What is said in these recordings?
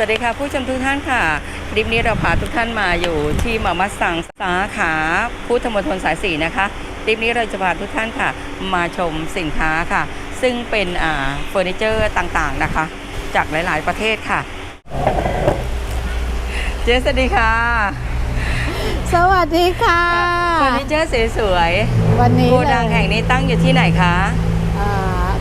วัสดีค่ะผู้ชมทุกท่านค่ะ คลิปนี้เราพาทุกท่านมาอยู่ที่มามัสสังสาขาพุทธมณฑลสายสี่นะคะคลิปนี้เราจะพาทุกท่านค่ะ มาชมสินค้าค่ะ ซึ่งเป็นอ่าเฟอร์นิเจอร์ต่างๆนะคะ จากหลายๆประเทศค่ะ เจสวัสดีค่ะ สวัสดีค่ะเฟอร์นิเจอร์สวยวันๆนี้โกดังแห่งนี้ตั้งอยู่ที่ไหนคะอ่า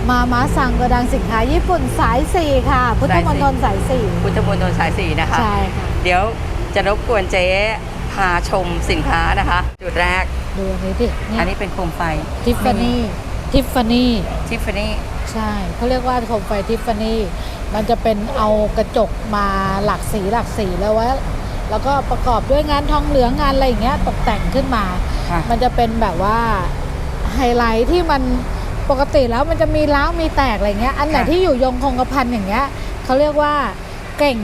มามาสั่งโกดังสินค้าญี่ปุ่นสายสี่ค่ะ พุทธมณฑลสายสี่พุทธมณฑลสายสี่นะคะใช่ค่ะเดี๋ยวจะรบกวนเจ๊พาชมสินค้านะคะ จุดแรกดูอันนี้ดิเนี่อันยนี้เป็นโคมไฟทิฟฟานี่ทิฟฟานี่ทิฟฟานี่ใช่เขาเรียกว่าโคมไฟทิฟฟานี่มันจะเป็นเอากระจกมาหลากสีหลากสีแล้วไว้แล้วก็ประกอบด้วยงานทองเหลืองงานอะไรอย่างเงี้ยตกแต่งขึ้นมาค่ะมันจะเป็นแบบว่าไฮไลท์ที่มัน ปกติแล้วมันจะมีล้าวมีแตกอะไรเงี้ย อันไหนค่ะ ที่อยู่ยงคงกระพันอย่างเงี้ยเขาเรียกว่าเก่ง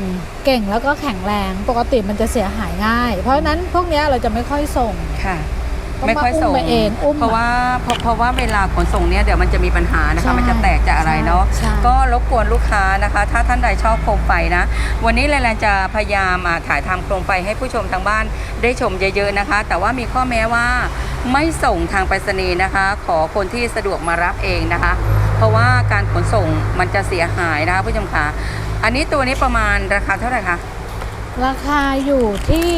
เก่งแล้วก็แข็งแรง ปกติมันจะเสียหายง่าย เพราะฉะนั้นพวกเนี้ยเราจะไม่ค่อยส่ง ค่ะต้องไม่ค่อยส่งมาอุ้มมาเองอุ้มเพราะว่าเพราะเพราะว่าเวลาขนส่งเนี่ยเดี๋ยวมันจะมีปัญหานะคะ ใช่มันจะแตกจากอะไรเนาะใช่ ก็รบกวนลูกค้านะคะ ถ้าท่านใดชอบโคมไฟนะ วันนี้แลนจะพยายามอ่าถ่ายทำโคมไฟให้ผู้ชมทางบ้านได้ชมเยอะๆนะคะ แต่ว่ามีข้อแม้ว่า ไม่ส่งทางไปรษณีย์นะคะ ขอคนที่สะดวกมารับเองนะคะ เพราะว่าการขนส่งมันจะเสียหายนะคะผู้ชมคะอันนี้ตัวนี้ประมาณราคาเท่าไหร่คะราคาอยู่ที่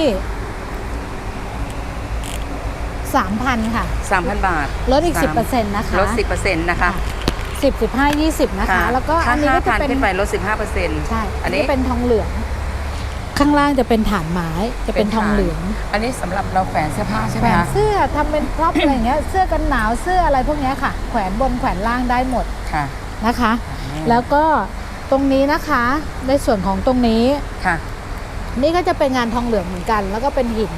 สามพันค่ะ3,000บาทลดอีกสามสิบเปอร์เซ็นต์นะคะลด10%นะคะสิบสิบห้ายี่สิบนะคะ แล้วก็ถ้าอันนี้ก็จะ5,000เป็นขึ้นไปลด15%ใช่อัอันนนี้นี้เป็นทองเหลือง ข้างล่างจะเป็นฐานไม้จะเป็นทองเหลืองอันนี้สำหรับเราแขวนเสื้อผ้าใช่ไหแขมวนคะเสื้อทำเป็นพร็อพอะไรอย่างเงี้ยเสื้อกันหนาวเสื้ออะไรพวกเนี้ยค่ะ แขวนบนแขวนล่างได้หมดค่ะนะคะ แล้วก็ตรงนี้นะคะในส่วนของตรงนี้ค่ะ นี่ก็จะเป็นงานทองเหลืองเหมือนกัน แล้วก็เป็นหิน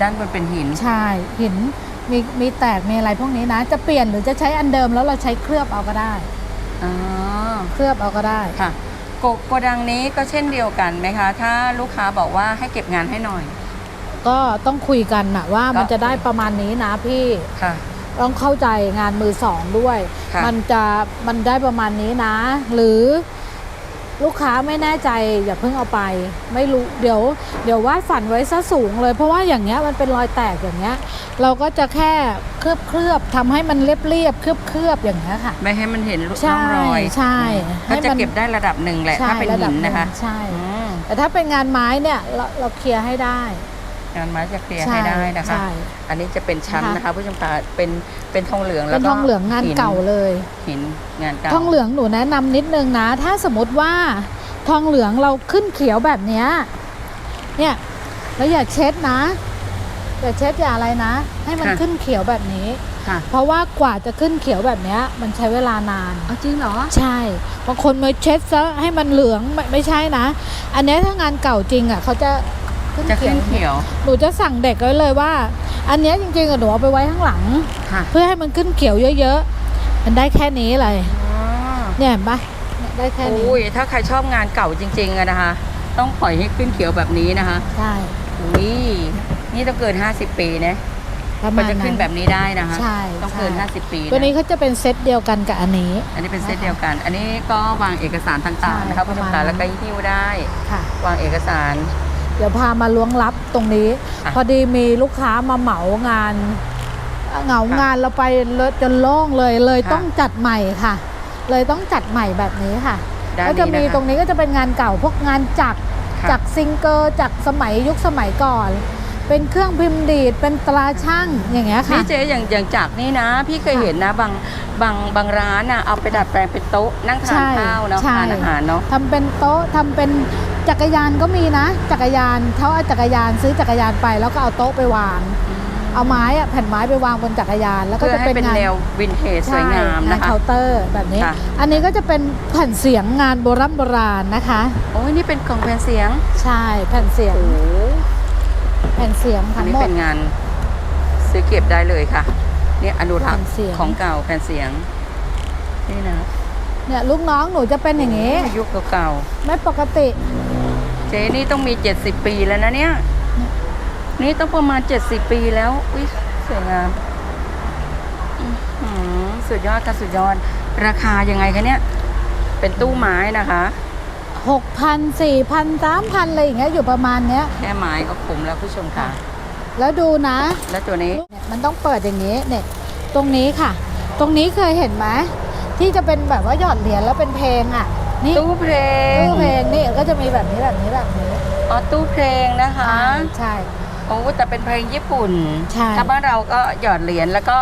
ด้านบนเป็นหินใช่หินมีมีแตกมีอะไรพวกนี้นะ จะเปลี่ยนหรือจะใช้อันเดิมแล้วเราใช้เคลือบเอาก็ได้อ๋อเคลือบเอาก็ได้ค่ะ โกโกดังนี้ก็เช่นเดียวกันไหมคะ ถ้าลูกค้าบอกว่าให้เก็บงานให้หน่อย ก็ต้องคุยกันนะว่ามันก็จะได้ประมาณนี้นะพี่ค่ะ ต้องเข้าใจงานมือสองด้วยค่ะมันจะมันได้ประมาณนี้นะ หรือ ลูกค้าไม่แน่ใจอย่าเพิ่งเอาไป ไม่รู้เดี๋ยว เดี๋ยววาดฝันไว้ซะสูงเลย เพราะว่าอย่างเงี้ยมันเป็นรอยแตกอย่างเงี้ย เราก็จะแค่เคลือบเคลือบทำให้มันเรียบเรียบๆเคลือบเคลือบอย่างเงี้ยค่ะ ไม่ให้มันเห็นร่ใช่องรอยใช่ก็ให้จะมัน เก็บได้ระดับหนึ่งแหละใช่ถ้าเป็นระดัหิบนนะคะหงใช่ อืม แต่ถ้าเป็นงานไม้เนี่ยเราเราเคลียร์ให้ได้ งานไม้จะเคลียร์ใช่ให้ได้นะคะ ใช่อันนี้จะเป็นชั้นนะคะนะคะผู้ชมคะเป็นเป็นทองเหลืองเป็แล้วนก็ทองเหลืองงานหิเก่าเลย หินงานเก่าทองเหลืองหนูแนะนำนิดนึงนะ ถ้าสมมติว่าทองเหลืองเราขึ้นเขียวแบบเนี้ยเนี่ยเราอย่าเช็ดนะอย่าเช็ดอย่าอะไรนะ ให้มันขึ้นเขียวแบบนี้ ค่ะเพราะว่ากว่าจะขึ้นเขียวแบบเนี้ย มันใช้เวลานาน เอาจริงเหรอ ใช่บางคนมาเช็ดซะให้มันเหลืองไม่ไม่ใช่นะ อันเนี้ยถ้างานเก่าจริงอะเขาจะขึ้น จะเขีขึ้ยนวเขียว หนูจะสั่งเด็กไว้เลยว่า อันเนี้ยจริงๆอะหนูเอาไปไว้ข้างหลัง ค่ะ เพื่อให้มันขึ้นเขียวเยอะๆ มันได้แค่นี้เลยอ๋อเนี่ยเห็นปะเนี่ยได้แค่นี้อุ้ยถ้าใครชอบงานเก่าจริงๆอะนะคะ ต้องปล่อยให้ขึ้นเขียวแบบนี้นะคะใช่อุ้ยนี่ต้องเกิน 50 ปีนะประมัมานณจะนั้ขึ้นนแบบนี้ได้นะคะใช่ต้องเกิน ใช่50 ปีะตัวนี้เขาจะเป็นเซตเดียวกันกับอันนี้ อันนี้เป็นเซตเดียวกัน อันนี้ก็วางเอกสารต่างๆนะคะใช่ผู้ชมประมาคะณนั้น แล้วก็หิ้วได้ ค่ะ วางเอกสาร เดี๋ยวพามาล้วงลับตรงนี้ อะ พอดีมีลูกค้ามาเหมางาน เหงางานเราไปเลอะจนโล่งเลยเลยค่ะต้องจัดใหม่ค่ะ เลยต้องจัดใหม่แบบนี้ค่ะ ด้านก็จะนี้มีนะคะตรงนี้ก็จะเป็นงานเก่าพวกงานจักรค่ะจักรซิงเกอร์จักรสมัยยุคสมัยก่อน เป็นเครื่องพิมพ์ดีดเป็นตราช่างอย่างเงี้ยค่ะ นี่เจ๊อย่างอย่างจากนี่นะ พี่เคยค่ะเห็นนะบางบางบางร้านน่ะเอาไปดัดแปลงเป็นโต๊ะนั่งทานใช่ข้าวเนาะใช่ ทานอาหารเนาะ ทำเป็นโต๊ะทำเป็น จักรยานก็มีนะ จักรยานเขาเอาจักรยานซื้อจักรยานไปแล้วก็เอาโต๊ะไปวาง เอาไม้อะแผ่นไม้ไปวางบนจักรยาน แล้วก็เพื่อจะให้เป็นเป็นงานแนววินเทจสวยงามใช่นะคะเคาน์เตอร์แบบนี้ค่ะอันนี้ก็จะเป็นแผ่นเสียงงานโบราณโบราณนะคะโอ้ยนี่เป็นกล่องแผ่นเสียงใช่แผ่นเสียงโอ้โหแผ่นเสียงอันทั้งนี้หมดเป็นงานซื้อเก็บได้เลยค่ะเนี่ยอนุรักษ์แผ่นเสียงของเก่าแผ่นเสียงนี่นะ เนี่ยลูกน้องหนูจะเป็นอย่างนี้ยุคเก่าไม่ปกติ ๆเจ๊นี่ต้องมี 70 ปีแล้วนะเนี่ย นี่ต้องประมาณ 70 ปีแล้ว อุ้ยสวยงามอื้อหือสุดยอดค่ะสุดยอด ราคายังไงคะเนี่ย เป็นตู้ไม้นะคะ หกพันสี่พันสามพันอะไรอย่างเงี้ยอยู่ประมาณเนี้ย แค่ไม้ก็คุ้มแล้วผู้ชมค่ะ แล้วดูนะแล้วตัวนี้ เนี่ยมันต้องเปิดอย่างนี้เนี่ย ตรงนี้ค่ะ ตรงนี้เคยเห็นไหม ที่จะเป็นแบบว่าหยอดเหรียญแล้วเป็นเพลงอะนี่ตู้เพลงตู้เพลงนี่ก็จะมีแบบนี้แบบนี้แบบนี้อ๋อตู้เพลงนะคะใช่โอ้แต่เป็นเพลงญี่ปุ่นใช่ถ้าบ้านเราก็หยอดเหรียญแล้วก็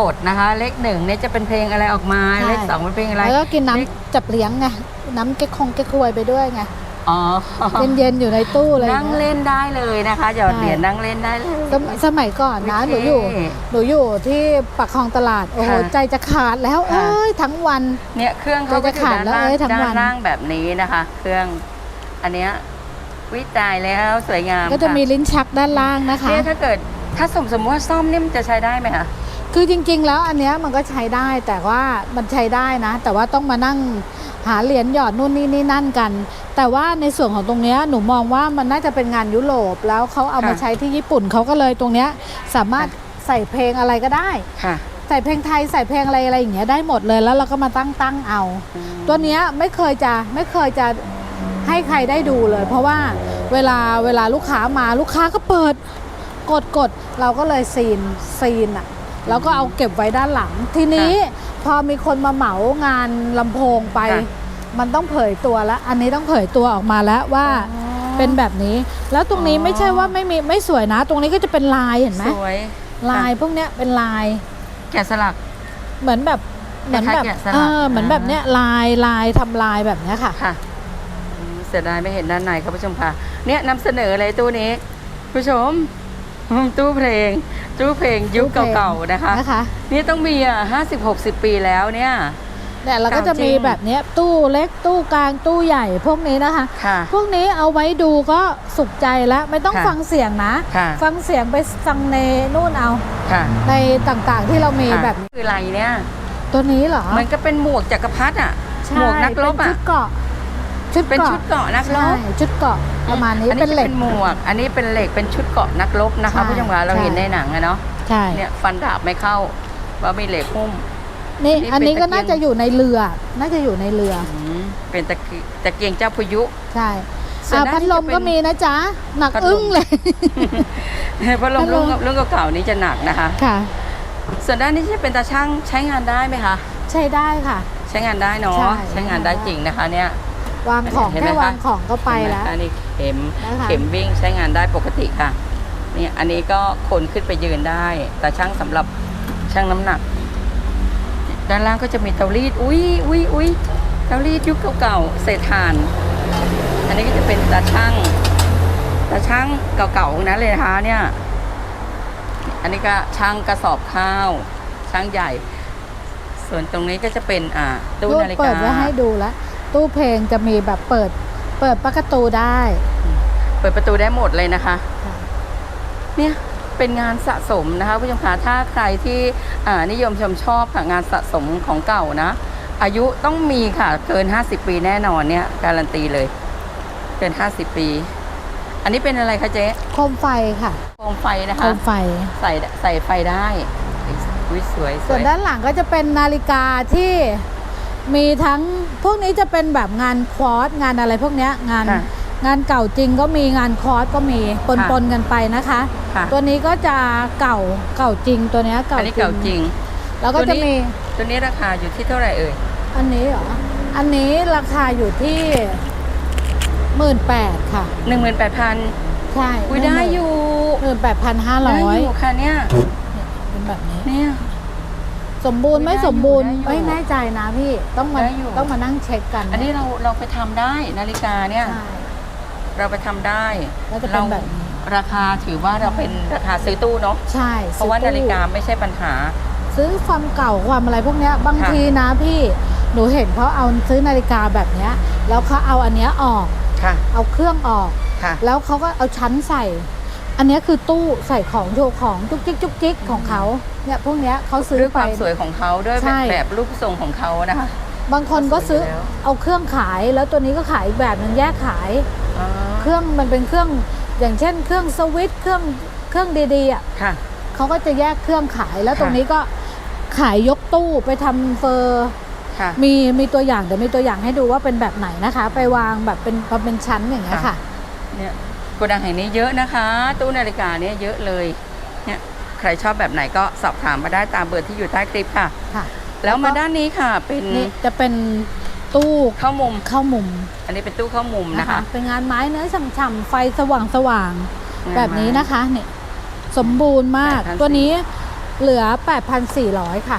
กดนะคะ เลขหนึ่งเนี่ยจะเป็นเพลงอะไรออกมาใช่เลขสองเป็นเพลงอะไรแล้วก็กินเลขน้ำจับเลี้ยงไงน้ำเก๊กคงเก๊กควยไปด้วยไง อ๋อเย็นๆอยู่ในตู้เลยนั่งเล่นได้เลยนะคะหยอดเหรียญนั่งเล่นได้เลย สมสมัยก่อนนะหโอนูเคอยู่หนูอยู่ที่ปากคลองตลาดโอ้โหค่ะใจจะขาดแล้วค่ะ เอ้ยทั้งวัน เนี่ยเครื่องเขาก็อยู่จะขาดด้านล่างแล้วเอ้ยทั้งด้าวันนล่างแบบนี้นะคะ เครื่องอันเนี้ยวิตายแล้วสวยงามก็จะค่มีลิ้นชักด้านล่างนะคะ เนี่ยถ้าเกิดถ้าสมสมมติว่าซ่อมเนี่ยมันจะใช้ได้ไหมคะ คือจริงๆ แล้วอันเนี้ยมันก็ใช้ได้แต่ว่ามันใช้ได้นะ แต่ว่าต้องมานั่งหาเหรียญหยอดนู่นนี่นี่นั่นกัน แต่ว่าในส่วนของตรงเนี้ยหนูมองว่ามันน่าจะเป็นงานยุโรปแล้วเขาเอามาค่ะ ใช้ที่ญี่ปุ่นเขาก็เลยตรงเนี้ยสามารถใส่เพลงอะไรก็ได้ ค่ะ ใส่เพลงไทยใส่เพลงอะไรอะไรอย่างเงี้ยได้หมดเลยแล้วเราก็มาตั้งตั้งเอา ตัวเนี้ยไม่เคยจะไม่เคยจะให้ใครได้ดูเลย เพราะว่าเวลาเวลาลูกค้ามาลูกค้าก็เปิด กดกดเราก็เลยซีนซีนอะ แล้วก็เอาเก็บไว้ด้านหลัง ทีนี้พอมีคนมาเหมางานลำโพงไป ค่ะ มันต้องเผยตัวแล้วอันนี้ต้องเผยตัวออกมาแล้วว่าเป็นแบบนี้ แล้วตรงนี้อ๋อไม่ใช่ว่าไม่มีไม่สวยนะ ตรงนี้ก็จะเป็นลายเห็นไหมสวยลายพวกเนี้ยเป็นลาย แกะสลัก เหมือนแบบเหมือนแบบคล้ายๆแกะสลักเออเหมือนแบบอ่าเนี้ยลายลายทำลายแบบเนี้ยค่ะ ค่ะอืมเสียดายไม่เห็นด้านในครับผู้ชมค่ะ เนี่ยนำเสนอเลยตู้นี้ ผู้ชมอืม ตู้เพลง ตู้เพลงยุคตู้เพลงเก่าๆนะคะนะคะ นี่ต้องมีอะห้าสิบหกสิบปีแล้วเนี่ยเนี่ยเราก็จะมีเก่าจริงแบบเนี้ยตู้เล็กตู้กลางตู้ใหญ่พวกนี้นะคะค่ะพวกนี้เอาไว้ดูก็สุขใจแล้วไม่ต้องค่ะฟังเสียงนะค่ะฟังเสียงไปฟังในนู่นเอาค่ะในต่างๆที่เรามีค่ะแบบนี้คืออะไรเนี่ย ตัวนี้เหรอ มันก็เป็นหมวกจักรพรรดิอะใช่หมวกนักรบเป็นชุอะดเกราะ ชุดเป็นเกราะชุดเกราะนักรใช่บชุดเกราะประมาณนี้อันเป็นี้นจะเหล็เป็กนหมวก อันนี้เป็นเหล็กเป็นชุดเกราะนักรบนะคะใช่ผู้ชมคะเราใช่ เห็นในหนังอะเนาะใช่เนี่ยฟันดาบไม่เข้าว่ามีเหล็กหุ้ม นี่นี่อันนี้เป็นก็ตะเกียง น่าจะอยู่ในเรือ น่าจะอยู่ในเรืออืมเป็นตะเกียตะเกียงเจ้าพายุ ใช่ส่วนอ่าด้านพัดลมนี้จะเป็นก็มีนะจ๊ะหนักพัดลม อึ้งเลย เพราะลพัมดลรุ่มนรุ่นเก่าๆนี้จะหนักนะคะ ค่ะ ส่วนด้านนี้จะเป็นตาช่างใช้งานได้ไหมคะ ใช้ได้ค่ะ ใช้งานได้เนาะใช่ ใช้งานได้จริงนะคะเนี่ย วางของเห็นไหมแค่คะวางของก็ไปแล้ว เห็นหมคะนี่เข็มนะคะ เข็มวิ่งใช้งานได้ปกติค่ะเนี่ยอันนี้ก็คนขึ้นไปยืนได้ แต่ช่างสำหรับช่างน้ำหนัก ด้านล่างก็จะมีเตารีดอุ้ยอุ้ยอุ้ยเตารีดยุคเก่าๆเศษถ่าน อันนี้ก็จะเป็นตาช่างตาช่างเก่าๆทั้งนั้นเลยนะคะเนี่ย อันนี้ก็ช่างกระสอบข้าว ช่างใหญ่ ส่วนตรงนี้ก็จะเป็นอ่าตู้รูปนาฬิเปิกาดไว้ให้ดูแล้ว ตู้เพลงจะมีแบบเปิด เปิดประตูได้ เปิดประตูได้หมดเลยนะคะค่ะเนี่ยเป็นงานสะสมนะคะผู้ชมคะถ้าใครที่อ่านิยมชมชอบค่ะงานสะสมของเก่านะ อายุต้องมีค่ะเกิน 50 ปีแน่นอนเนี่ยการันตีเลย เกิน 50 ปี อันนี้เป็นอะไรคะเจ๊โคมไฟค่ะโคมไฟนะโคคะมไฟใส่ใส่ไฟได้วิสวยสส่ววนยด้านหลังก็จะเป็นนาฬิกาที่ มีทั้งพวกนี้จะเป็นแบบงานควอสงานอะไรพวกเนี้ยงานค่ะงานเก่าจริงก็มีงานคอร์สก็มีปนค่ะปนกันไปนะคะ ค่ะ ตัวนี้ก็จะเก่าเก่าจริงตัวเนี้ยเก่าอันนี้เก่าจริง แล้วก็ตัวจะนี้ มีตัวนี้ราคาอยู่ที่เท่าไหร่เอ่ยอันนี้เหรออันนี้ราคาอยู่ที่หมื่นแปดค่ะ หนึ่งหมื่นแปดพันใช่อุ้ยได้อยู่หมื่นแปดพันห้าร้ได้อยอยู่ค่ะเนี่ยเป็นแบบนี้ เนี่ย สมบูรณ์ไม่ได้อยู่สมบูรณ์ได้อยู่ไม่แน่ใจนะพี่ต้องมาได้อยู่ ต้องมานั่งเช็คกันอันนี้เราเราไปทำได้นาฬิกาเนี่ย ใช่ เราไปทำได้แล้วจะเป็นแบบนี้ ราคาถือว่าเราเป็นราคาซื้อตู้เนาะใช่เพราะว่าซื้อนาฬิกาไม่ใช่ปัญหา ซื้อความเก่าความอะไรพวกเนี้ยบางค่ะ ทีนะพี่หนูเห็นเขาเอาซื้อนาฬิกาแบบเนี้ยแล้วเขาเอาอันเนี้ยออก ค่ะเอาเครื่องออก ค่ะ แล้วเขาก็เอาชั้นใส่ อันเนี้ยคือตู้ใส่ของโชว์ของจุกจิกจุกจิกของเขาเนี่ยพวกเนี้ยเขาซื้อด้วยคไป วามสวยของเขาด้วยใช่ แบบรูปทรงของเขานะคะ บางคนก็ซื้อสวยอยู่แล้ว เอาเครื่องขายแล้วตัวนี้ก็ขายอีกแบบหนึ่งแยกขาย อ๋อเครื่องมันเป็นเครื่องอย่างเช่น เครื่องสวิตช์เครื่องเครื่องดีๆอะค่ะ เขาก็จะแยกเครื่องขายแล้วค่ะตรงนี้ก็ขายยกตู้ไปทำเฟอร์ค่ะ มีมีตัวอย่างเดี๋ยวมีตัวอย่างให้ดูว่าเป็นแบบไหนนะคะ ไปวางแบบเป็นเป็นชั้นอย่างเงี้ยค่ะ เนี่ย โกดังแห่งนี้เยอะนะคะ ตู้นาฬิกาเนี่ยเยอะเลยเนี่ยใครชอบแบบไหนก็สอบถามมาได้ตามเบอร์ที่อยู่ใต้คลิปค่ะ ค่ะแล้วมาด้านนี้ค่ะเป็นนี่จะเป็นตู้เข้ามุม เข้ามุมอันนี้เป็นตู้เข้ามุมนะนะคะคะ เป็นงานไม้เนื้อฉ่ำๆไฟสว่างสว่างๆงานไม้แบบนี้นะคะเนี่ยสมบูรณ์มาก8,400ตัวนี้เหลือ 8,400 ค่ะ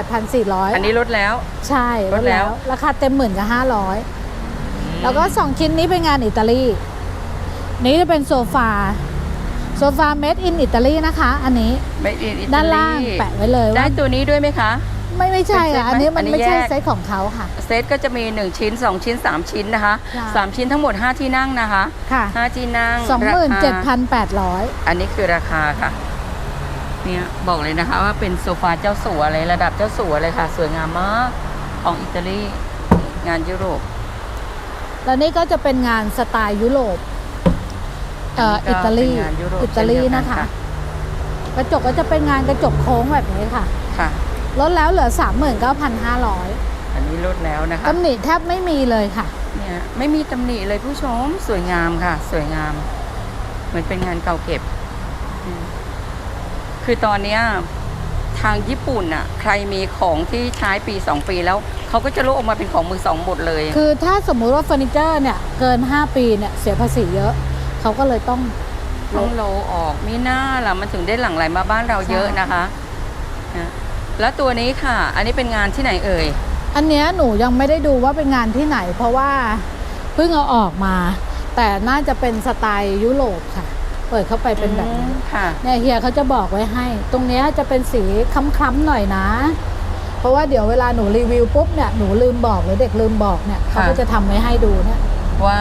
8,400 อันนี้ลดแล้ว ใช่ลดแล้ว ราคาเต็มหมื่นกับห้าร้อยแล้วก็สองชิ้นนี้เป็นงานอิตาลี นี้จะเป็นโซฟาโซฟาเมดอินอิตาลีนะคะ อันนี้ไม่อินอิตด้านล่างแปะไว้เลยได้ว่าตัวนี้ด้วยไหมคะ ไม่ไม่ใช่เป็นเซ็ตอะอันนี้ไหมมันอันนี้ไม่ใช่แยกเซตของเขาค่ะ เซตก็จะมี 1 ชิ้น 2 ชิ้น 3 ชิ้นนะคะ ค่ะ 3 ชิ้นทั้งหมด 5 ที่นั่งนะคะ ค่ะ5 ที่นั่งสองหมื่นราเจ็ดคาพันแปดร้อยอันนี้คือราคาค่ะ เนี่ยบอกเลยนะคะว่าเป็นโซฟาเจ้าสัวเลยระดับเจ้าสัวเลยค่ะ สวยงามมากของอิตาลีงานยุโรปแล้วนี่ก็จะเป็นงานสไตล์ยุโรป เอ่ออัอินนี้ก็ตาลีเป็นงานยุโรปอิตาลีเช่นเดียวกันนะคะ ค่ะ กระจกก็จะเป็นงานกระจกโค้งแบบนี้ค่ะค่ะ ลดแล้วเหลือ 39,500อันนี้ลดแล้วนะคะตำหนิแทบไม่มีเลยค่ะ เนี่ยไม่มีตำหนิเลยผู้ชมสวยงามค่ะ สวยงาม เหมือนเป็นงานเก่าเก็บอืมคือตอนเนี้ยทางญี่ปุ่นอะ ใครมีของที่ใช้ปี2ปีแล้วเขาก็จะลุกออกมาเป็นของมือสองหมดเลย คือถ้าสมมุติว่าเฟอร์นิเจอร์เนี่ยเกิน 5 ปีเนี่ยเสียภาษีเยอะ เขาก็เลยต้องลต้องดโลออกมีหน้าล่ะมันถึงได้หลั่งไหลมาบ้านเราเยอะนะคะนะแล้วตัวนี้ค่ะ อันนี้เป็นงานที่ไหนเอ่ย อันเนี้ยหนูยังไม่ได้ดูว่าเป็นงานที่ไหน เพราะว่าเพิ่งเอาออกมา แต่น่าจะเป็นสไตล์ยุโรปค่ะ เปิดเข้าไปเป็นแบบนี้อืมค่ะเนี่ยเฮียเขาจะบอกไว้ให้ ตรงเนี้ยจะเป็นสีคล้ำๆหน่อยนะ เพราะว่าเดี๋ยวเวลาหนูรีวิวปุ๊บเนี่ยหนูลืมบอกหรือเด็กลืมบอกเนี่ยเขาก็จะทำไว้ให้ดูเนี่ย ว่า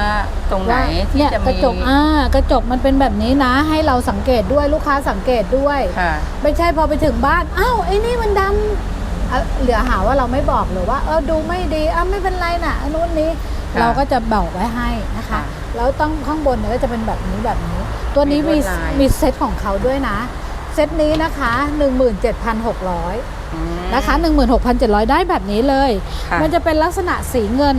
ตรงไหนว่าที่เนี่ยจะกระมีจกอ่ากระจกมันเป็นแบบนี้นะ ให้เราสังเกตด้วยลูกค้าสังเกตด้วยค่ะไม่ใช่พอไปถึงบ้านอ้าวไอ้นี่มันดำอะเหลือหาว่าเราไม่บอกหรือว่า เออดูไม่ดีอะไม่เป็นไรนะอันนู้นนี้ค่ะเราก็จะบอกไว้ให้นะคะค่ะแล้วต้องข้างบนเนี่ยก็จะเป็นแบบนี้แบบนี้ ตัวนี้มีมีลวดลายมีเซตของเขาด้วยนะ เซตนี้นะคะ 17,600อืมนะคะ 16,700 ได้แบบนี้เลยค่ะมันจะเป็นลักษณะสีเงิน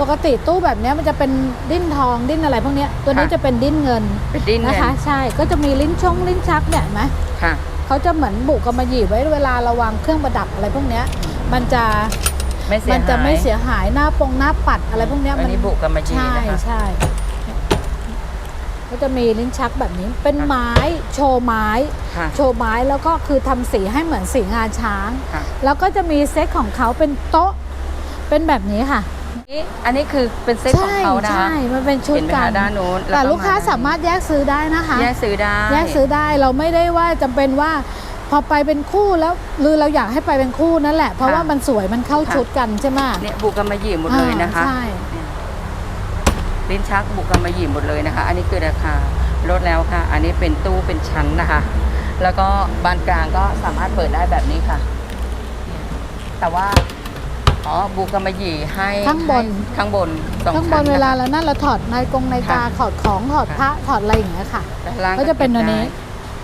ปกติตู้แบบเนี้ยมันจะเป็นดิ้นทองดิ้นอะไรพวกเนี้ยตัวนี้ค่ะ จะเป็นดิ้นเงินเป็นดิ้นนะเงินคะ ใช่ก็จะมีลิ้นชงลิ้นชักเนี่ยเห็นไหมค่ะ เขาจะเหมือนบุกกำมะหยี่ไว้เวลาเราวางเครื่องประดับอะไรพวกเนี้ยมันจะไม่เสียมันจะหายไม่เสียหายหน้าปงหน้าปัดอะไรพวกเนี้ยอันมันนี้บุกกันมาจีใช่นะคะใช่ก็จะมีลิ้นชักแบบนี้เป็นค่ะไม้โชว์ไม้ ค่ะโชว์ไม้แล้วก็คือทำสีให้เหมือนสีงาช้าง ค่ะ แล้วก็จะมีเซตของเขาเป็นโต๊ะเป็นแบบนี้ค่ะ นี่อันนี้คือเป็นเซตของเขานะใช่มันเป็นชุดเห็นไหมกัคะนด้านนู้นแต่แวลูกค้าสามารถแยกซื้อได้นะคะ แยกซื้อได้ แยกซื้อได้เราไม่ได้ว่าจำเป็นว่าพอไปเป็นคู่แล้วหรือเราอยากให้ไปเป็นคู่นั่นแหละ เพราะว่ามันสวยมันเข้าชุดกันใช่ไหมเนี่ยบุกกันมาหยิบหมดเลยนะคะอ่าใช่ลิ้นชักบุกกันมาหยิบหมดเลยนะคะ อันนี้คือราคาลดแล้วค่ะ อันนี้เป็นตู้เป็นชั้นนะคะ แล้วก็บานกลางก็สามารถเปิดได้แบบนี้ค่ะ แต่ว่า อ๋อบุกกันมาหยีให้ข้างบน ให้ข้างบนสองข้างบชั้นนเวลานะคะแล้วนั่นเราถอดนาฬิกงนาฬิกาค่ะถอดของถอดพระถอดอะไรอย่างเงี้ยค่ะ ด้านล่างก็จะเป็นตัวนี้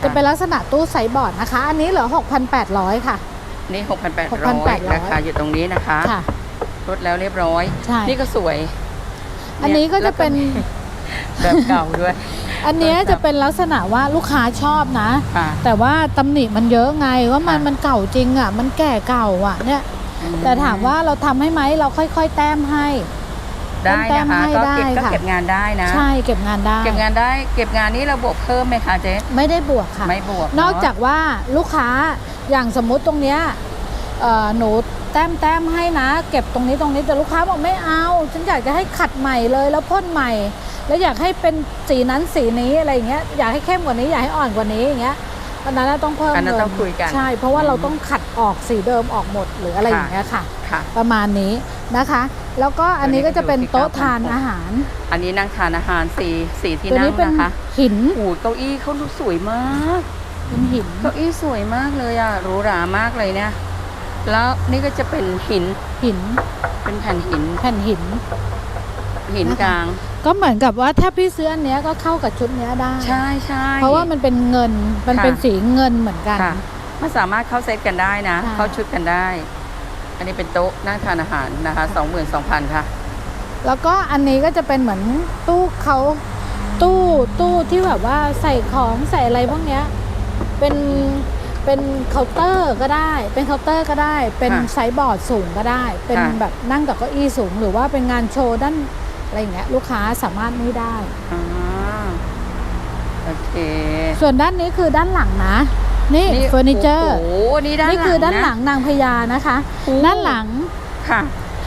ก็จะบได้เป็นลักษณะตู้ไซส์บอร์ดนะคะ อันนี้เหลือ 6,800 ค่ะ นี่หกพันแปดร้อย6,800 ราคาอยู่ตรงนี้นะคะค่ะ ลดแล้วเรียบร้อย ใช่ นี่ก็สวยอันนี้ก็จะเป็นแบบเก่าด้วย อันเนี้ยแบบจะเป็นลักษณะว่าลูกค้าชอบนะ ค่ะ แต่ว่าตำหนิมันเยอะไงว่ามันค่ะ มันเก่าจริงอะ มันแก่เก่าอะเนี่ยอื แต่ถามว่าเราทำให้ไหมเราค่อย ๆ แต้มให้ได้แต้นะมคะให้ก็ได้เก็บก็ค่ะเก็บงานได้นะ ใช่เก็บงานได้ เก็บงานได้ เก็บงานนี้เราบวกเพิ่มไหมคะเจ๊ไม่ได้บวกค่ะไม่บวก นอกเะจากว่าลูกค้าอย่างสมมุติตรงเนี้ยเอ่อหนูแต้มแต้มให้นะ เก็บตรงนี้ตรงนี้แต่ลูกค้าบอกไม่เอา ฉันอยากจะให้ขัดใหม่เลยแล้วพ่นใหม่ แล้วอยากให้เป็นสีนั้นสีนี้อะไรอย่างเงี้ยอยากให้เข้มกว่านี้อยากให้อ่อนกว่านี้อย่างเงี้ย อันนั้นนะต้องเพิ่มอันนั้นเงิต้องคุยกันใช่ เพราะว่าอืมเราต้องขัดออกสีเดิมออกหมดหรืออะไรอย่างเงี้ยค่ะ ค่ะ ประมาณนี้นะคะ แล้วก็อันนี้ก็จะเป็นโต๊ะทานอาหารอันนี้นั่งทานอาหารสี่สี่ที่ตัวนั่นี้งเป็นนะคะหินโอ้โหเก้าอี้เขาดูสวยมาก เป็นหิน เก้าอี้สวยมากเลยอะหรูหรามากเลยเนี่ย แล้วนี่ก็จะเป็นหินหินเป็นแผ่นหิน แผ่นหิน หินนะคะกลาง ก็เหมือนกับว่าถ้าพี่ซื้ออันเนี้ยก็เข้ากับชุดเนี้ยได้ ใช่ใช่เพราะว่ามันเป็นเงินมันค่ะเป็นสีเงินเหมือนกันค่ะมันสามารถเข้าเซตกันได้นะค่ะเข้าชุดกันได้ อันนี้เป็นโต๊ะนั่งทานอาหารนะคะ22,000ค่ะ แล้วก็อันนี้ก็จะเป็นเหมือนตู้เขาตู้ตู้ที่แบบว่าใส่ของใส่อะไรพวกเนี้ย เป็นเป็นเคาน์เตอร์ก็ได้ เป็นเคาน์เตอร์ก็ได้ เป็นค่ะไซส์บอร์ดสูงก็ได้ เป็นค่ะแบบนั่งกับเก้าอี้สูง หรือว่าเป็นงานโชว์ด้าน อะไรอย่างเงี้ยลูกค้าสามารถนี่ได้ อ่าโอเคส่วนด้านนี้คือด้านหลังนะ นี่เฟอร์นิเจอร์โอ้โหนี่ด้านหลังนี่คือด้านหลัะงนางพญานะคะ โอ้ด้านหลัง ค่ะ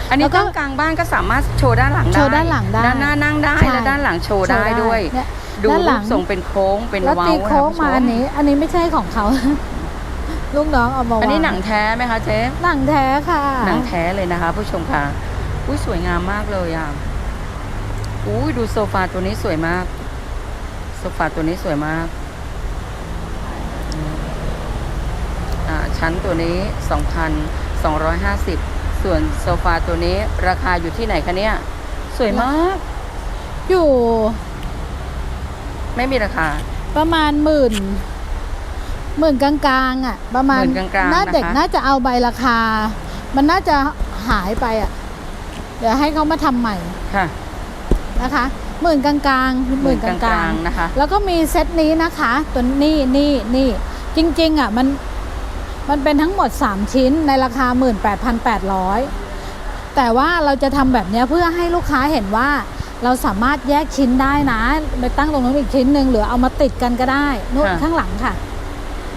อันนี้แล้วก็ตั้งกลางบ้านก็สามารถโชว์ด้านหลังได้โชว์ด้านหลังได้ด้านหน้านั่งได้ใช่ และด้านหลังโชว์โชว์ได้ได้ด้วย เนี่ย ดูด้านหลัรูง ปทรงเป็นโค้งเป็นแล้วเว้าตีโค้งะมาณอันผู้ชนี้ อันนี้ไม่ใช่ของเขา ลูกน้องเอามาวางอันนี้หนังแท้ไหมคะเจ๊หนังแท้ค่ะ หนังแท้เลยนะคะ ผู้ชมค่ะอุ้ยสวยงามมากเลยอะ อุ้ยดูโซฟาตัวนี้สวยมาก โซฟาตัวนี้สวยมากอ่าชั้นตัวนี้ 2,250 ส่วนโซฟาตัวนี้ราคาอยู่ที่ไหนคะเนี่ย สวยมาก อยู่ ไม่มีราคา ประมาณหมื่นหมื่นกลางๆอะ ประมาณหมื่นกลางๆน่านะคะเด็กน่าจะเอาใบราคา มันน่าจะหายไปอะ เดี๋ยวให้เขามาทำใหม่ค่ะ นะคะหมื่นกลางๆหมื่นกลางๆนะคะๆแล้วก็มีเซตนี้นะคะตัวนี่นี่นี่จริงๆอะมันมันเป็นทั้งหมด 3 ชิ้นในราคา 18,800 แต่ว่าเราจะทำแบบเนี้ยเพื่อให้ลูกค้าเห็นว่าเราสามารถแยกชิ้นได้นะไปตั้งตรงนู้นอีกชิ้นหนึ่งหรือเอามาติดกันก็ได้นู่นค่ะข้างหลังค่ะ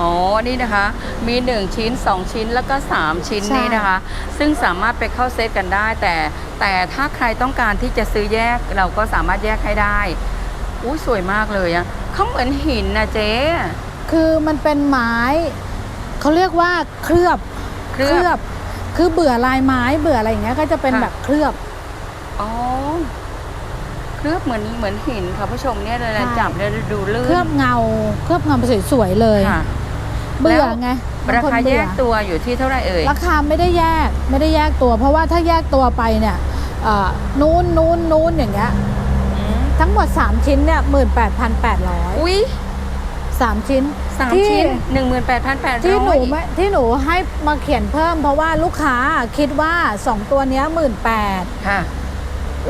อ๋อ นี่นะคะ มี 1 ชิ้น 2 ชิ้นแล้วก็ 3 ชิ้นใช่นี่นะคะ ซึ่งสามารถไปเข้าเซตกันได้ แต่แต่ถ้าใครต้องการที่จะซื้อแยกเราก็สามารถแยกให้ได้อุ้ยสวยมากเลยอะเขาเหมือนหินนะเจ๊คือมันเป็นไม้ เขาเรียกว่าเคลือบเคลือบ คือเบื่อลายไม้เบื่ออะไรอย่างเงี้ยก็จะเป็นค่ะแบบเคลือบอ๋อเคลือบเหมือนเหมือนหินค่ะผู้ชมเนี่ยเลยใช่จับแล้วดูลื่นเคลือบเงา เคลือบเงาสวยๆเลยค่ะ เบื่อแล้วไงบราคนคาแยเบื่อกตัวอยู่ที่เท่าไหร่เอ่ย ราคาไม่ได้แยกไม่ได้แยกตัว เพราะว่าถ้าแยกตัวไปเนี่ยเอ่อนู้นนู้นนู้นอย่างเงี้ยอืมทั้งหมด 3 ชิ้นเนี่ยหมื่นแปดพันแปดร้อยอุ้ยสามชิ้นสามที่ชิ้นหนึ่งหมื่นแปดพันแปดร้อยที่หนูไม่ที่หนูให้มาเขียนเพิ่มเพราะว่าลูกค้าคิดว่า2ตัวเนี้ยหมื่นแปดค่ะ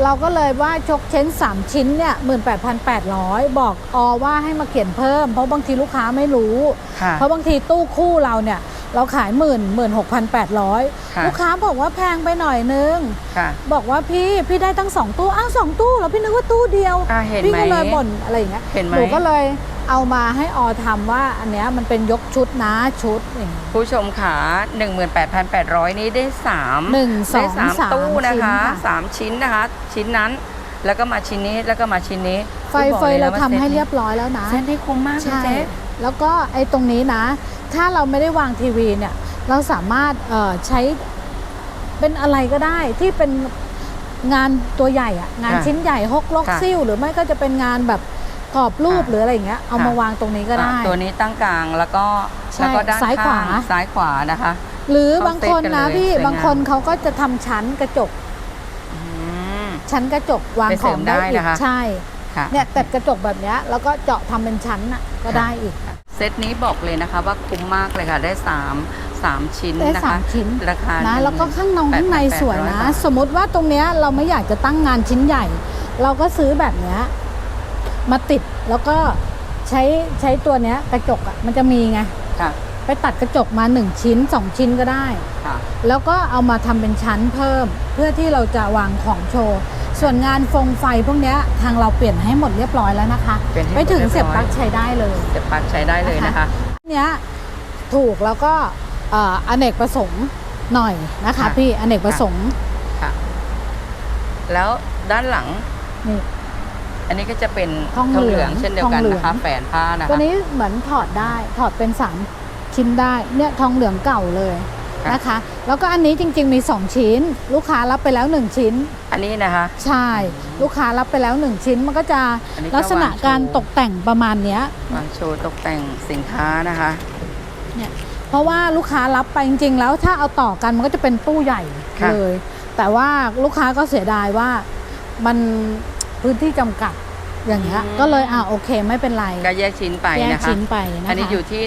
เราก็เลยว่าชกเช้น 3 ชิ้นเนี่ยหมื่นแปดพันแปดร้อยบอกอว่าให้มาเขียนเพิ่ม เพราะบางทีลูกค้าไม่รู้ ค่ะ เพราะบางทีตู้คู่เราเนี่ยเราขายหมื่นหมื่นหกพันแปดร้อยค่ะ ลูกค้าบอกว่าแพงไปหน่อยนึง ค่ะบอกว่าพี่พี่ได้ตั้งสองตู้ อ้าวสองตู้แล้วพี่นึกว่าตู้เดียว อ่าเห็นพี่ไหม ก็เลยบ่นอะไรอย่างเงี้ยเห็นไหม นูก็เลย เอามาให้ออทำว่าอันเนี้ยมันเป็นยกชุดนะชุดอย่างเงี้ย ผู้ชมขา18,800 นี้ได้3หนึ่งสได้องสามสามตู้นะชิ้นคะค่ะ สามชิ้นนะคะ ชิ้นนั้นแล้วก็มาชิ้นนี้แล้วก็มาชิ้นนี้ไฟอุ๊ยบอกเฟยลนะเราว่ทำให้ซตนี้เรียบร้อยแล้วนะเซตนี้คุ้มมากเลยใช่ เจ๊แล้วก็ไอ้ตรงนี้นะ ถ้าเราไม่ได้วางทีวีเนี่ย เราสามารถเอ่อใช้เป็นอะไรก็ได้ที่เป็นงานตัวใหญ่อะงานชิ้นใหญ่ฮกลกซิ่วหรือไม่ก็จะเป็นงานแบบ กรอบรูปหรืออะไรอย่างเงี้ยเอามาวางตรงนี้ก็ได้อะตัวนี้ตั้งกลางแล้วก็ใช่แล้วก็ด้านซ้ายขวาข้งซ้ายขวานะคะ หรือเข้าบางคนเซตกันนะเลยพี่สวยงามบางคนเขาก็จะทำชั้นกระจกอืมชั้นกระจกวางไปขเสริองมได้ได้อีกนะคะใช่ค่ะเนี่ยแต่กระจกแบบเนี้ยแล้วก็เจาะทำเป็นชั้นน่ะก็ได้อีกเซตนี้บอกเลยนะคะว่าคุ้มมากเลยค่ะได้สามสามชิ้นได้นะสาคะมชิ้นราคานะหงแล้วก็ข้างนอกแปดพันข้างในสวยนะแปดร้อยบาทสมมติว่าตรงเนี้ยเราไม่อยากจะตั้งงานชิ้นใหญ่ เราก็ซื้อแบบเนี้ย มาติดแล้วก็ใช้ใช้ตัวเนี้ยกระจกอะมันจะมีไงค่ะไปตัดกระจกมา 1 ชิ้น 2 ชิ้นก็ได้ ค่ะ แล้วก็เอามาทำเป็นชั้นเพิ่ม เพื่อที่เราจะวางของโชว์ ส่วนงานฟงไฟพวกเนี้ยทางเราเปลี่ยนให้หมดเรียบร้อยแล้วนะคะ เปลี่ยนให้หมดไปถึงเรียบร้อยเสียบปลั๊กใช้ได้เลย เสียบปลั๊กใช้ได้เลยนะคะ เนี้ยถูกแล้วก็เอ่ออเนกประสงค์หน่อยนะคะ ค่ะพี่อเนกประสงค์ค่ะ แล้วด้านหลังนี่ อันนี้ก็จะเป็นทองเหลืองเช่นเดียวกันทองเหลืองนะคะแฝนผ้านะคะตัวนี้เหมือนถอดได้ถอดเป็นสามชิ้นได้เนี่ยทองเหลืองเก่าเลยค่ะนะคะ แล้วก็อันนี้จริง ๆมี 2 ชิ้น ลูกค้ารับไปแล้ว 1 ชิ้น อันนี้นะคะ ใช่ลูกค้ารับไปแล้ว 1 ชิ้นมันก็จะอันนี้ก็ลักษณะวางโชว์การตกแต่งประมาณเนี้ยวางโชว์ตกแต่งสินค้านะคะเนี่ยเพราะว่าลูกค้ารับไปจริง ๆ แล้วถ้าเอาต่อกันมันก็จะเป็นตู้ใหญ่ค่ะเลย แต่ว่าลูกค้าก็เสียดายว่ามัน พื้นที่จำกัดอย่างเงี้ย ก็เลยอ่าโอเค ไม่เป็นไรก็แยกชิ้นไปแยกนะคะ ชิ้นไปนะคะ อันนี้อยู่ที่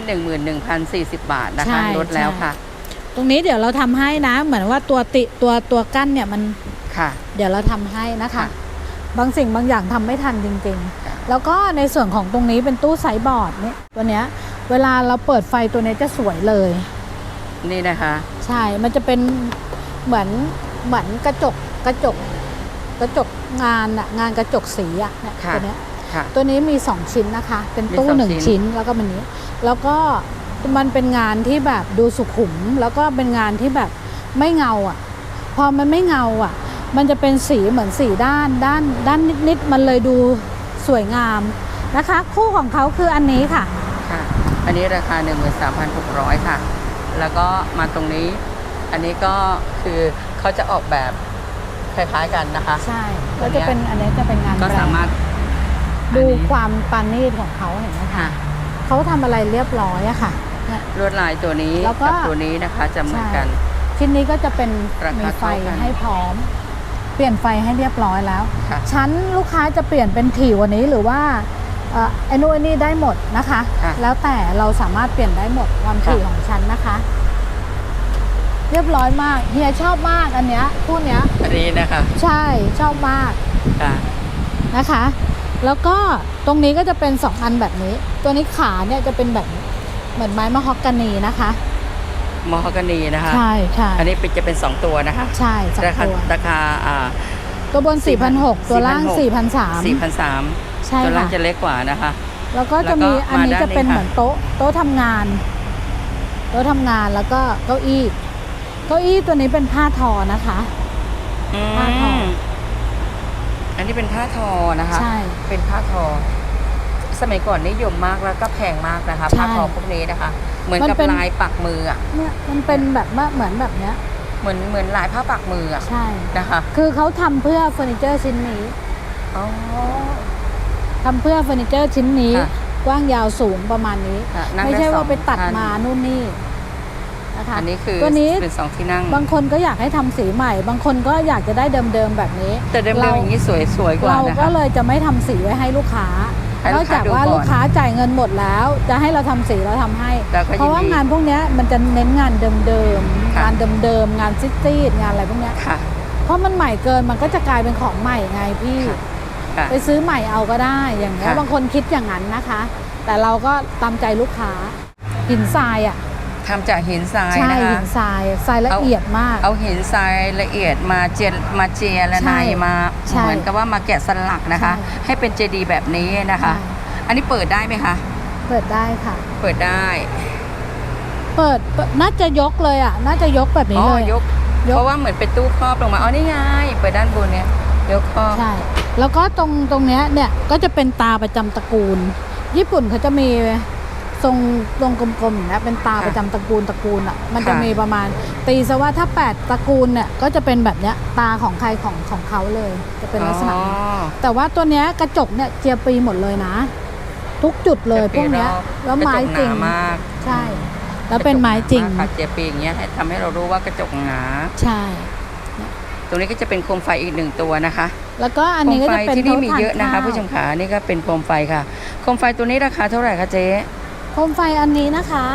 11,040 บาทนะคะใช่ลดแล้วใช่ ค่ะ ตรงนี้เดี๋ยวเราทำให้นะ เหมือนว่าตัวติตัวตัวกั้นเนี่ยมันค่ะ เดี๋ยวเราทำให้นะคะ ค่ะบางสิ่งบางอย่างทำไม่ทันจริงค่ะ ๆ แล้วก็ในส่วนของตรงนี้เป็นตู้ไซส์บอร์ดเนี่ยตัวเนี้ยเวลาเราเปิดไฟตัวเนี้ยจะสวยเลย นี่นะคะ ใช่ มันจะเป็นเหมือนเหมือนกระจกกระจก กระจกงานอะงานกระจกสีอะเนี่ยค่ะ ตัวเนี้ยค่ะ ตัวนี้มี 2 ชิ้นนะคะ เป็นตู้มีสองหนึ่งชิ้น ชิ้นแล้วก็เป็นนี้ แล้วก็มันเป็นงานที่แบบดูสุขุม แล้วก็เป็นงานที่แบบไม่เงาอะพอมันไม่เงาอะมันจะเป็นสีเหมือนสีด้านด้านด้านนิดๆมันเลยดูสวยงามนะคะ คู่ของเขาคืออันนี้ค่ะ ค่ะ อันนี้ราคา 13,600 ค่ะ แล้วก็มาตรงนี้ อันนี้ก็คือเขาจะออกแบบ คล้ายๆกันนะคะ ใช่ตัก็วเนี้จะยเป็นอันนี้จะเป็นงานก็แบรสานมารถด์ดูอันนี้ความปานีตของเขาเห็นไหมคะค่ะเขาทำอะไรเรียบร้อยอะค่ะเนี่ยลวดลายตัวนี้แล้วก็กัตัวนี้นะคะจะเหมือนกัน ชิ้นนี้ก็จะเป็นราคามีไฟเท่ากันให้พร้อม เปลี่ยนไฟให้เรียบร้อยแล้วค่ะชั้นลูกค้าจะเปลี่ยนเป็นถี่กว่านี้หรือว่าเอ่อไอ้นู่นไอ้นี่ได้หมดนะคะค่ะแล้วแต่เราสามารถเปลี่ยนได้หมดความถี่ค่ะของชั้นนะคะ เรียบร้อยมาก เฮียชอบมากอันเนี้ยคู่เนี้ย อันนี้นะคะใช่ชอบมากค่ะนะคะ แล้วก็ตรงนี้ก็จะเป็นสองอันแบบนี้ ตัวนี้ขาเนี่ยจะเป็นแบบนี้เหมือนไม้มะฮอกกานีนะคะมอฮอกกานีนะคะใช่ใช่อันนี้เป็นจะเป็น 2 ตัวนะคะ ใช่สองราคาตัวราคาอ่าตัวบน 4,600 ตัวล่าง 4,300 4,300ใช่ตัวล่างค่ะจะเล็กกว่านะคะ แล้วก็จะมีแล้วก็อันนี้มาด้านจะเป็นนี้ค่ะ เหมือนโต๊ะโต๊ะทำงาน โต๊ะทำงานแล้วก็เก้าอี้ เก้าอี้ตัวนี้เป็นผ้าทอนะคะอืผ้าทอมอันนี้เป็นผ้าทอนะคะ ใช่ เป็นผ้าทอ สมัยก่อนนิยมมากแล้วก็แพงมากนะคะใช่ผ้าทอพวกนี้นะคะ เหมือนมันกับเป็นลายปักมืออะเนี่ยมันเป็นแบบว่าเหมือนแบบเนี้ย เหมือนเหมือนลายผ้าปักมืออะใช่นะคะ คือเขาทำเพื่อเฟอร์นิเจอร์ชิ้นนี้อ๋อทำเพื่อเฟอร์นิเจอร์ชิ้นนี้ค่ะกว้างยาวสูงประมาณนี้ค่ะนั่งไม่ด้ใช่สอว่างไปตัดท่นมานู่นนี่ นะคะอันนี้คือตัวนี้เป็นสองที่นั่ง บางคนก็อยากให้ทำสีใหม่ บางคนก็อยากจะได้เดิมๆแบบนี้ แต่เดิมๆอย่างนี้สวยสวยกว่าเรานะก็คะเลยจะไม่ทำสีไว้ให้ลูกค้าให้นลูอกกค้าจากว่าดูก่อนลูกค้าจ่ายเงินหมดแล้ว จะให้เราทำสีเราทำให้เราก็ยินดีเพราะว่างานพวกเนี้ยมันจะเน้นงานเดิมๆค่ะงานเดิมๆงานซิตี้งานอะไรพวกเนี้ยค่ะเพราะมันใหม่เกินมันก็จะกลายเป็นของใหม่ไงพี่ค่ะค่ะไปซื้อใหม่เอาก็ได้อย่างเงี้ยค่ะบางคนคิดอย่างนั้นนะคะ แต่เราก็ตามใจลูกค้าหินทรายอะ ทำจากหินทรายใช่นะคะหินทรายทรายละเอา เอียดมาก เอาหินทรายละเอียดมาเจยมาเจียละใช่ในมาใช่เหมือนกับว่ามาแกะสลักนะคะ ใช่ให้เป็นเจดีย์แบบนี้นะคะ ใช่ อันนี้เปิดได้ไหมคะ เปิดได้ค่ะ เปิดได้เปิดเปิดน่าจะยกเลยอะ น่าจะยกแบบนี้อ๋อเลยยกยกเพราะว่าเหมือนเป็นตู้ครอบลงมาอ๋อนี่ไงเปิดด้านบนเนี่ยยกครอบ ใช่ แล้วก็ตรงตรงเนี้ยเนี่ยก็จะเป็นตาประจำตระกูล ญี่ปุ่นเขาจะมี ทรงตรงกลมๆอย่างนะเป็นตาค่ะประจำตระกูลตระกูลอะมันจะค่ะมีประมาณ ตีซะว่าถ้า 8 ตระกูลเนี่ยก็จะเป็นแบบเนี้ยตาของใครของของเขาเลย จะเป็นลักษณะอ๋อนี้แต่ว่าตัวเนี้ยกระจกเนี่ยเจียปีหมดเลยนะ ทุกจุดเลยพวกเนี้ยจะปีรอบแล้วไม้กะจริงหนามากใช่ แล้วเป็นไม้จริงกะกหนามากค่ะเจียปีอย่างเงี้ยให้ทำให้เรารู้ว่ากระจกหนาใช่ตรงนี้ก็จะเป็นโคมไฟอีกหนึ่งตัวนะคะ แล้วก็อันโคนี้มก็ไฟจะเป็นที่นี่มีโต๊ะทาเยอะนะคะข้าวผู้ชมขานี่ก็เป็นโคมไฟค่ะ โคมไฟตัวนี้ราคาเท่าไหร่คะเจ๊ โคมไฟอันนี้นะคะ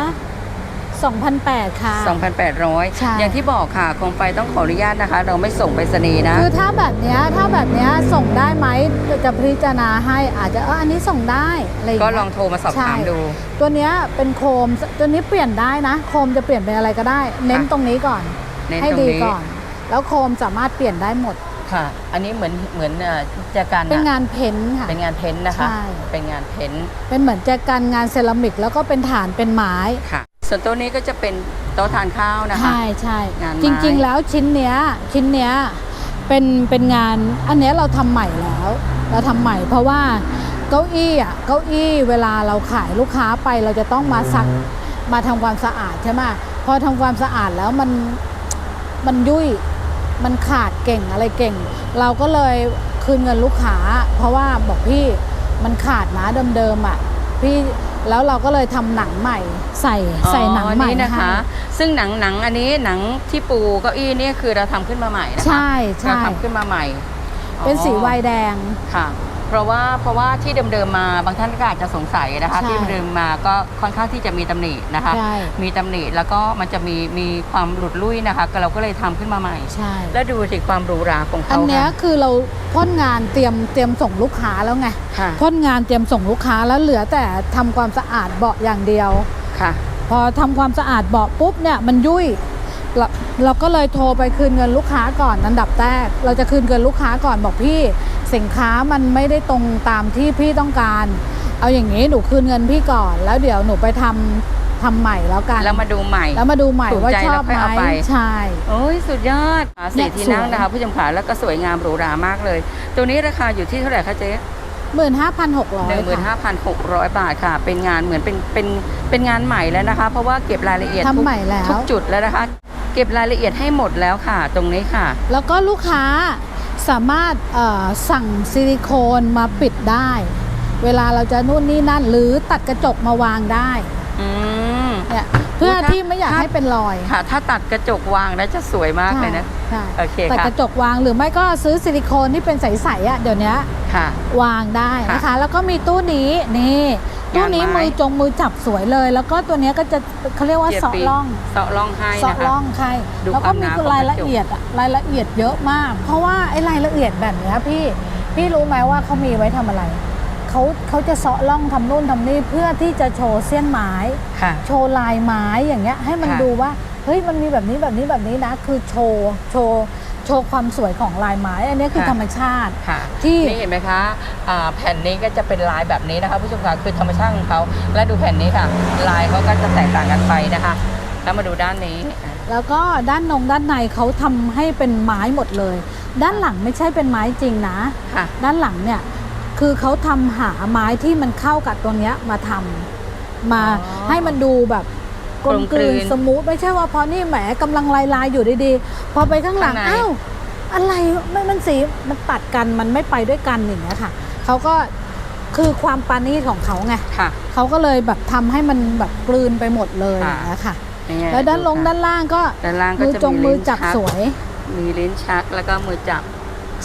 2,008ค่ะใช่2,800อย่างที่บอกค่ะโคมไฟต้องขออนุญาตนะคะ เราไม่ส่งไปรษณีย์นะ คือถ้าแบบเนี้ยถ้าแบบเนี้ยส่งได้ไหมจะพิจารณาให้อาจจะเอออันนี้ส่งได้อะไรอย่างก็เงี้ย ลองโทรมาสอบถามใช่ ดู ตัวเนี้ยเป็นโคมตัวนี้เปลี่ยนได้นะ โคมจะเปลี่ยนเป็นอะไรก็ได้ เน้นค่ะตรงนี้ก่อน เน้นให้ตรงดีนี้ ก่อน แล้วโคมสามารถเปลี่ยนได้หมด ค่ะ อันนี้เหมือนเหมือนเอ่อแจกันเป็นอะงานเพ้นท์ค่ะ เป็นงานเพ้นท์นะคะ ใช่ เป็นงานเพ้นท์เป็นเหมือนแจกันงานเซรามิกแล้วก็เป็นฐานเป็นไม้ ค่ะ ส่วนโต๊ะนี้ก็จะเป็นโต๊ะทานข้าวนะคะ ใช่ใช่งานไม้ จริงๆ แล้วชิ้นเนี้ยชิ้นเนี้ยเป็นเป็นงานอันเนี้ยเราทำใหม่แล้ว เราทำใหม่เพราะว่าเก้าอี้อะเก้าอี้เวลาเราขายลูกค้าไปเราจะต้องมาซักมาทำความสะอาดใช่ไหมพอทำความสะอาดแล้วมันมันยุ่ย มันขาดเก่งอะไรเก่ง เราก็เลยคืนเงินลูกค้า เพราะว่าบอกพี่มันขาดนะเดิมๆอะพี่แล้วเราก็เลยทำหนังใหม่ใส่ใส่หนังใหม่อ๋อนี่นะคะให้ซึ่งหนังหนังอันนี้หนังที่ปูเก้าอี้นี่คือเราทำขึ้นมาใหม่นะคะใช่เราใช่ทำขึ้นมาใหม่อ๋อเป็นสีวายแดงค่ะ เพราะว่าเพราะว่าที่เดิมๆมาบางท่านก็อาจจะสงสัยนะคะ ใช่ที่เดิมๆมาก็ค่อนข้างที่จะมีตำหนินะคะ ใช่ มีตำหนิแล้วก็มันจะมีมีความหลุดลุ่ยนะคะก็เราก็เลยทำขึ้นมาใหม่ ใช่ แล้วดูสิความหรูหราของอัเขานเนี้ยค่ะคือเราพ่นงานเตรียมเตรียมส่งลูกค้าแล้วไงค่ะพ่นงานเตรียมส่งลูกค้าแล้วเหลือแต่ทำความสะอาดเบาะอย่างเดียว ค่ะ พอทำความสะอาดเบาะปุ๊บเนี่ยมันยุ่ย เราเราก็เลยโทรไปคืนเงินลูกค้าก่อนอันดับแรกเราจะคืนเงินลูกค้าก่อนบอกพี่สินค้ามันไม่ได้ตรงตามที่พี่ต้องการ เอาอย่างนี้หนูคืนเงินพี่ก่อน แล้วเดี๋ยวหนูไปทำทำใหม่แล้วกันแล้วมาดูใหม่ แล้วมาดูใหม่ถูกว่าใจชอบแล้วค่อยเอาไหมไปใช่โอ้ยสุดยอดเนี่สี่ยที่นั่งสวยนะคะผู้ชมขาแล้วก็สวยงามหรูหรามากเลย ตัวนี้ราคาอยู่ที่เท่าไหร่คะเจ๊หมื่นห้าพันหกร้อยหนึ่งหมื่นห้าพันหกร้อยบาทค่ะ เป็นงานเหมือนเป็นเป็นเป็นงานใหม่แล้วนะคะ เพราะว่าเก็บรายละเอียดทุทำกใหม่แล้ทุกวจุดแล้วนะคะเก็บรายละเอียดให้หมดแล้วค่ะ ตรงนี้ค่ะ แล้วก็ลูกค้าสามารถเอ่อสั่งซิลิโคนมาปิดได้ เวลาเราจะนู่นนี่นั่น หรือตัดกระจกมาวางได้อืมเนี่ยเพื่อถ้าที่ไม่อยากถ้าให้เป็นรอยค่ะ ถ้าตัดกระจกวางแล้วจะสวยมากเลยนะใช่โอเคตัดค่ะกระจกวางหรือไม่ก็ซื้อซิลิโคนที่เป็นใสๆอะเดี๋ยวนี้ค่ะวางได้นะค่ะคะ แล้วก็มีตู้นี้นี่ ตู้นี้งานไม้มือจงมือจับสวยเลย แล้วก็ตัวเนี้ยก็จะเขาเรียกว่าเกียร์เสาะปีล่องเสาะล่องให้เสาะนะคะล่องใครดูแล้วคก็วามหมีนาของรายกระละจกเอียดอะรายละเอียดเยอะมาก เพราะว่าไอ้รายละเอียดแบบเนี้ยพี่พี่รู้ไหมว่าเขามีไว้ทำอะไรเขาเขาจะเสาะล่องทำนู่นทำนี่เพื่อที่จะโชว์เส้นไม้ค่ะโชว์ลายไม้อย่างเงี้ยให้มันค่ะดูว่าเฮ้ยมันมีแบบนี้แบบนี้แบบนี้นะ คือโชว์โชว์ โชว์ความสวยของลายไม้ อันนี้คือธรรมชาติ ค่ะที่ นี่เห็นไหมคะอ่าแผ่นนี้ก็จะเป็นลายแบบนี้นะคะผู้ชมคะคือธรรมชาติของเขาและดูแผ่นนี้ค่ะ ลายเขาก็จะแตกต่างกันไปนะคะ แล้วมาดูด้านนี้แล้วก็ด้านนงด้านในเขาทำให้เป็นไม้หมดเลย ด้านหลังไม่ใช่เป็นไม้จริงนะ ค่ะ ด้านหลังเนี่ยคือเขาทำหาไม้ที่มันเข้ากับตัวเนี้ยมาทำมาอ๋อให้มันดูแบบ กลมกลืนกลมกลืนสมูทไม่ใช่ว่าพอนี่แหมกำลังลายลายๆอยู่ดีๆ พอไปข้างหลังข้างในอ้าวอะไรไม่มันสีมันตัดกันมันไม่ไปด้วยกันอย่างเงี้ยค่ะเขาก็คือความปานีตของเขาไงค่ะเขาก็เลยแบบทำให้มันแบบกลืนไปหมดเลยค่ะอย่างเงี้ยค่ะนี่ไงแล้วด้านลงค่ะด้านล่างก็ด้านล่างก็มือจะจงมีมือลิ้นจับชักสวย มีลิ้นชักแล้วก็มือจับ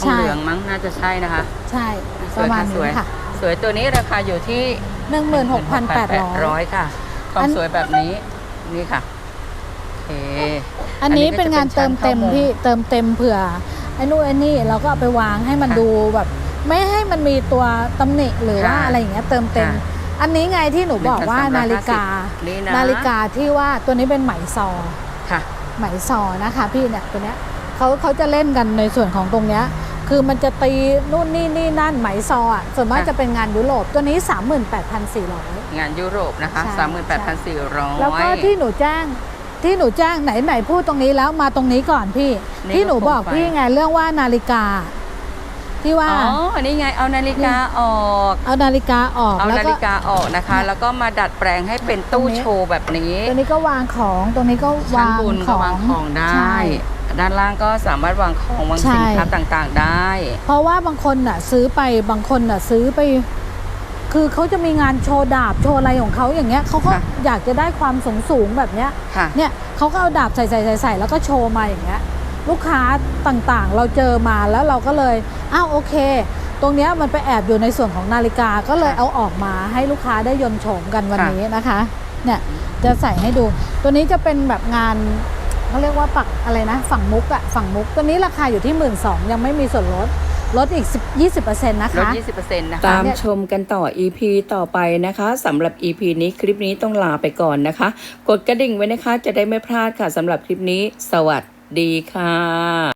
ทใช่องเหลืองมั้งน่าจะใช่นะคะ ใช่สปวยระมาณค่ะสวยนี้ค่ะ สวยตัวนี้ราคาอยู่ที่หนึ่งหมื่นหกพันแปดร้อยร้อยค่ะควาอัมนสวยแบบนี้ นี่ค่ะโอเคอันนี้อันนี้ก็เป็นงานจะเป็นเติมชั้นเต็มข้อมูลพี่เติมเต็มเผื่อไอ้นู่นไอ้นี่เราก็เอาไปวางให้มันค่ะดูแบบ ไม่ให้มันมีตัวตำหนิหรือว่าค่ะอะไรอย่างเงี้ยเติมเต็มค่ะอันนี้ไงที่หนูบอกว่า1,350นาฬิกานี่นะนาฬิกาที่ว่าตัวนี้เป็นไหมซอค่ะ ไหมซอนะคะ พี่เนี่ยตัวเนี้ยเขาเขาจะเล่นกันในส่วนของตรงเนี้ย คือมันจะตีนู่นนี่นี่นั่นไหมซออะส่วนมากค่ะจะเป็นงานยุโรปตัวนี้ 38,400 งานยุโรปนะคะใช่สามหมื่นแปดพันสี่ร้อยแล้วก็ที่หนูแจ้งที่หนูแจ้งไหนไหนพูดตรงนี้แล้วมาตรงนี้ก่อนพี่นี่ที่หนูก็โคมบอกไฟพี่ไงเรื่องว่านาฬิกา ที่ว่าอ๋อนี่ไงเอานาฬิกาออก เอานาฬิกาออกเอาแล้วนาก็ฬิกาออกนะคะ แล้วก็มาดัดแปลงให้เป็นตู้ตรงนี้โชว์แบบนี้ตัวนี้ก็วางของตรงนี้ก็ชั้นวางบนขก็องวางของได้ใช่ ด้านล่างก็สามารถวางของวางใช่สินค้าต่างๆได้ เพราะว่าบางคนน่ะซื้อไปบางคนน่ะซื้อไป คือเขาจะมีงานโชว์ดาบโชว์อะไรของเขาอย่างเงี้ยเขาก็ค่ะอยากจะได้ความสูงสูงๆแบบเนี้ยค่ะ เนี่ยเขาก็เอาดาบใส่ใส่ใส่ใส่แล้วก็โชว์มาอย่างเงี้ยลูกค้าต่างๆ เราเจอมาแล้วเราก็เลยอ้าวโอเค ตรงเนี้ยมันไปแอบอยู่ในส่วนของนาฬิกาก็เลยค่ะ เอาออกมาให้ลูกค้าได้ยนต์โฉมกันวันค่ะนี้นะคะ เนี่ยจะใส่ให้ดู ตัวนี้จะเป็นแบบงาน เขาเรียกว่าปักอะไรนะ ฝั่งมุกอะฝั่งมุกตัวนี้ราคาอยู่ที่หมื่นสองยังไม่มีส่วนลดลดอีก10 20%นะลดคะ20%นะคะตาตามมเนี่ยชมกันต่อ EP ต่อไปนะคะสำหรับ EP นี้คลิปนี้ต้องลาไปก่อนนะคะ กดกระดิ่งไว้นะคะจะได้ไม่พลาดค่ะสำหรับคลิปนี้ สวัสดีค่ะ